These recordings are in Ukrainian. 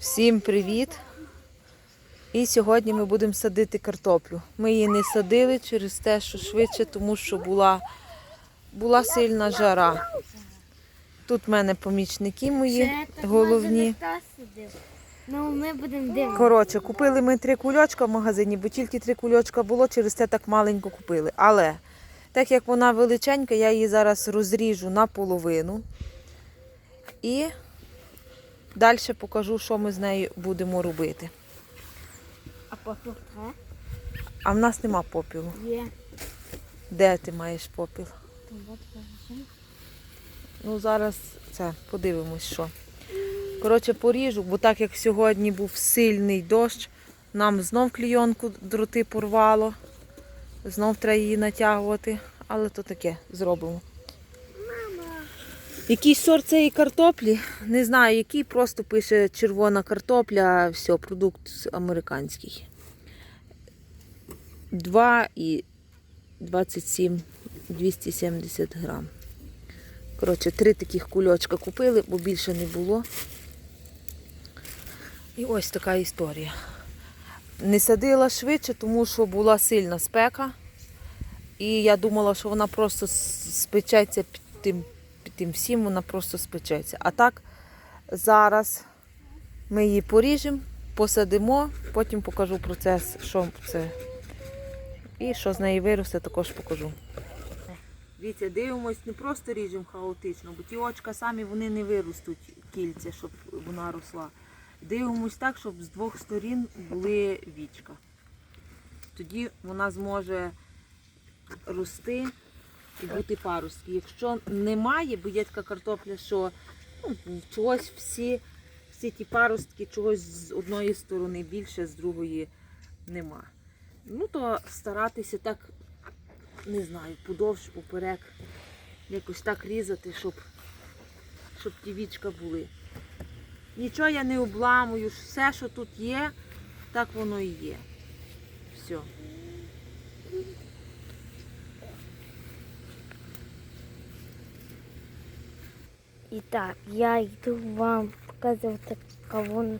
Всім привіт! І сьогодні ми будемо садити картоплю. Ми її не садили через те, що швидше, тому що була, була сильна Тут в мене помічники мої головні. Ну, ми будемо дивитися. Коротше, купили ми три кульочка в магазині, бо тільки три кульочка було, через це так маленько купили. Але так як вона величенька, я її зараз розріжу наполовину. І далі покажу, що ми з нею будемо робити. А попіл треба? А в нас нема попілу. Є. Де ти маєш попіл? Ну, зараз це подивимось, що. Коротше, поріжу, бо так як сьогодні був сильний дощ, нам знов клійонку дроти порвало. Знов треба її натягувати, але то таке зробимо. Який сорт цієї картоплі? Не знаю, який, просто пише червона картопля, все, продукт американський. 2 і 27, 270 грам. Коротше, три таких кульочка купили, бо більше не було. І ось така історія. Не садила швидше, тому що була сильна спека. І я думала, що вона просто спечеться під тим, тим всім, вона просто спечеться. А так зараз ми її поріжемо, посадимо, потім покажу процес, що це. І що з неї виросте, також покажу. Дивіться, дивимось, не просто ріжемо хаотично, бо ті очка самі вони не виростуть кільця, щоб вона росла. Дивимось так, щоб з двох сторін були вічка. Тоді вона зможе рости і бути паростки. Якщо немає, бо є така картопля, що ну, чогось всі, всі ті паростки чогось з одної сторони більше, з другої нема. Ну то старатися так не знаю, подовж, поперек, якось так різати, щоб, щоб ті вічка були. Нічого я не обламую, все, що тут є, так воно і є. Все. І так, я йду вам показувати кавуни.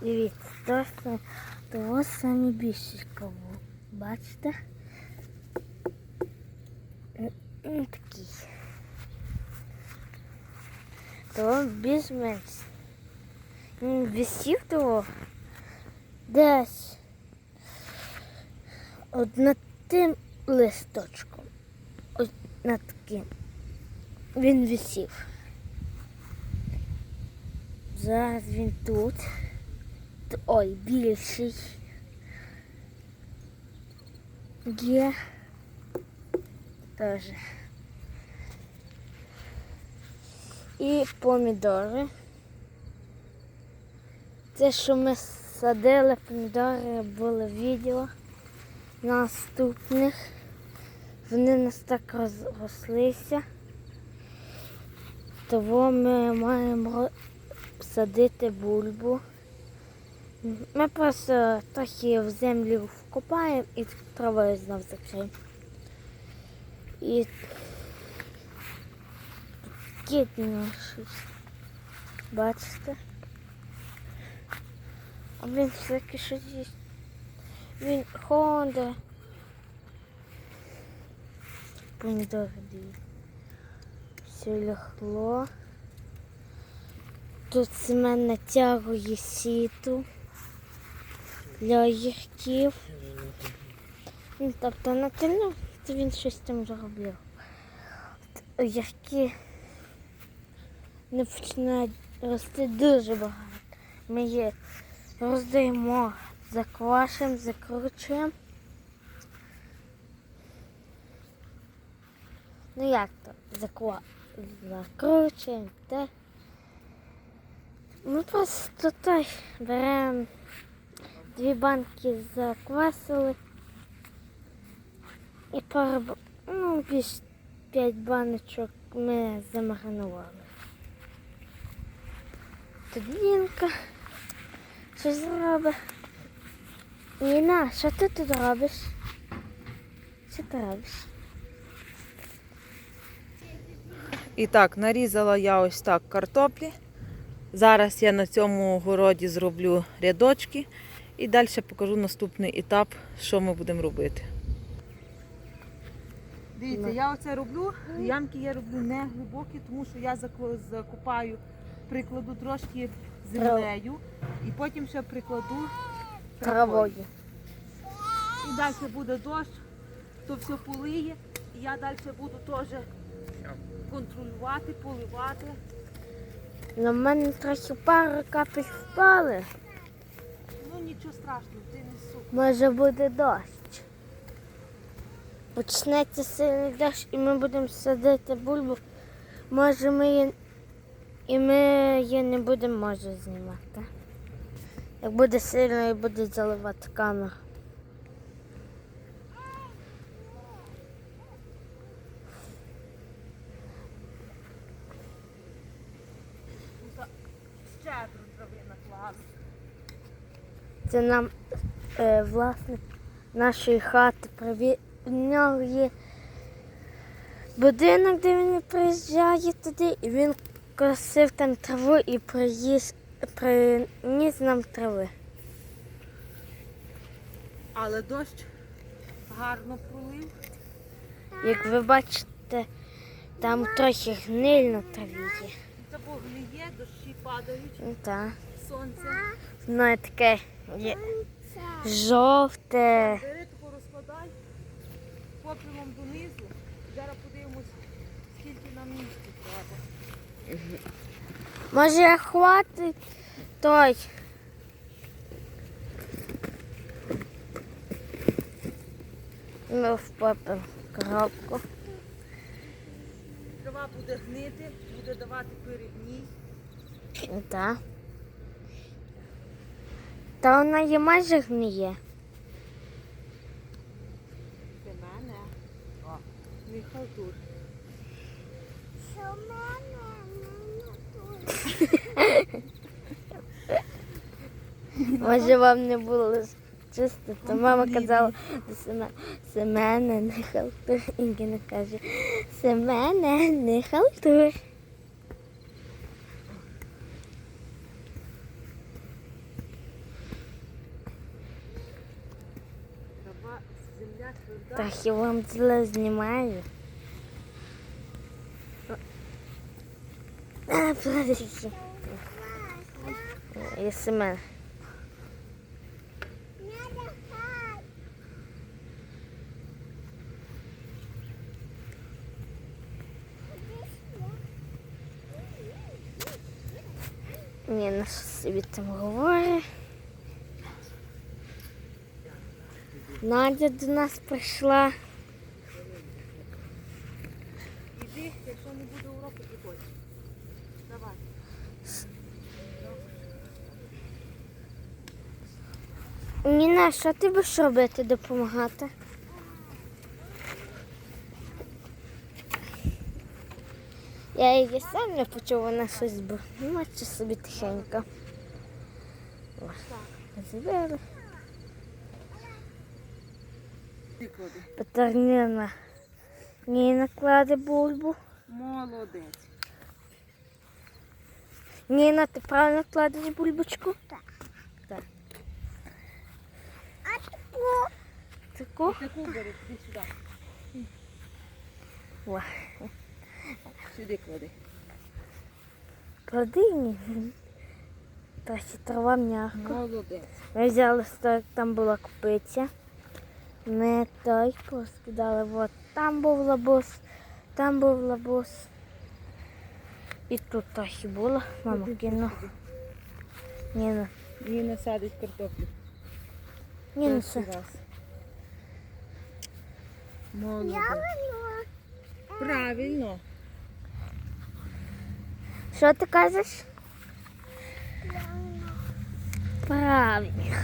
Дивіться, то, самі більші кавун. Бачите? М, Такий. То більш-менш. Він висів того десь от над тим листочком. Ось над таким. Він висів. Зараз він тут. Ой, більший. Є. Теж. І помідори. Це, що ми садили помідори, було відео наступних. Вони нас так розрослися. Того ми маємо садити бульбу. Ми просто трохи в землю вкопаємо і травою знов закриємо. І кіт наш. Бачите? А він всяке щось їсть. Він ходить. Помідори дивіться. Все лягло. Тут Семен натягує сіту для огірків. Він тобто натягнув, то він щось там зробив. Огірки не починають рости дуже багато. Ми їх роздаємо, заквашуємо, закручуємо. Ну як то заква... закручуємо, так? Ми просто той беремо дві банки заквасили і пару, ну, більш п'ять баночок ми замаринували. Тут Лінка щось робить. Ніна, що ти тут робиш? Що ти робиш? І так, нарізала я ось так картоплі. Зараз я на цьому городі зроблю рядочки і далі покажу наступний етап, що ми будемо робити. Дивіться, я оце роблю. Ямки я роблю не глибокі, тому що я закопаю, прикладу трошки землею і потім ще прикладу Травою. І далі буде дощ, то все полиє. І я далі буду теж контролювати, поливати. На мене трохи пару капель впали. Ну нічого страшного, ти не сук. Може буде дощ. Почнеться сильний дощ і ми будемо садити бульбу. Може ми її, і ми її не будемо може знімати. Як буде сильно і буде заливати камеру. Тут щедру трави наклали. Це нам е, власник нашої хати привів. У нього є будинок, де він приїжджає туди, і він косив там траву і приїзд, приніс нам трави. Але дощ гарно пролив. Як ви бачите, там трохи гниль на траві є. Це гниє, дощі падають, Так. Сонце. Воно таке є жовте. Бери тако розкладай попелом донизу. Зараз подивимось, скільки нам місця треба. Може хватить той. Ми в попел коробку. Трава буде гнити, буде давати перегній. Так. Та вона є майже гниє. Це мене. О, не халтур. Може вам не було чисто, то мама казала до Семена, Семене не халтур. Інгіна каже, Семене не халтур. Так я вам зле знімаю. А, подожди. Я Семен. Ні, на що собі там говорить. Надя до нас прийшла. Іди, якщо не буде уроку, приходь. Давай. Ніна, що ти будеш робити допомагати? Я її сам не почув, вона щось бу. Маче собі тихенько. О, Забили. Ти клади. Тепер Ніна. Ніна кладе бульбу. Молодець. Ніна, ти правильно кладеш бульбочку? Так. Так. А таку? Таку? Таку бери, іди сюди. О, Сюди клади. Клади Ніна. Трохи трава м'яка. Молодець. Ми взяли так, там була купиця. Ми той поскидали. От там був лабус, там був лабус. І тут трохи було. Мама кинула. Ні, ну, Ні, насадить картоплю. ні, ну все. Молодець. Правильно. Що ти кажеш? Правильно.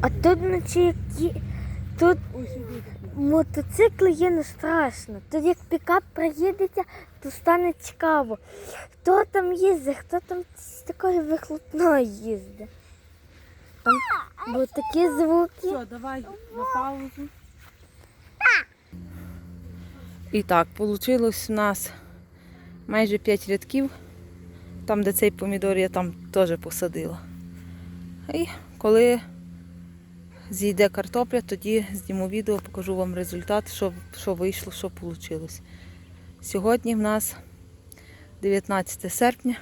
А тут вночі які. Тут. Мотоцикли є не страшно. Тут як пікап приїдеться, то стане цікаво. Хто там їздить, хто там з такою вихлопною їздить. Там, бо такі звуки. Все, давай на паузу. І так, вийшло у нас майже 5 рядків. Там, де цей помідор, я там теж посадила. І коли зійде картопля, тоді зніму відео, покажу вам результат, що, що вийшло, що вийшло. Сьогодні в нас 19 серпня,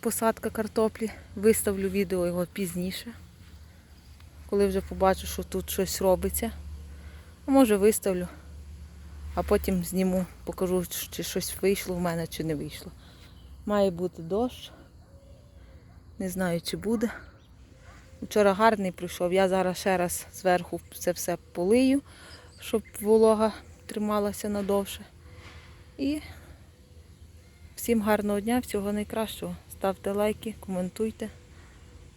посадка картоплі. Виставлю відео його пізніше, коли вже побачу, що тут щось робиться. Може виставлю, а потім зніму, покажу, чи щось вийшло в мене, чи не вийшло. Має бути дощ. Не знаю, чи буде. Вчора гарний прийшов. Я зараз ще раз зверху це все полию, щоб волога трималася надовше. І всім гарного дня, всього найкращого. Ставте лайки, коментуйте.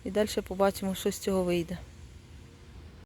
І далі побачимо, що з цього вийде.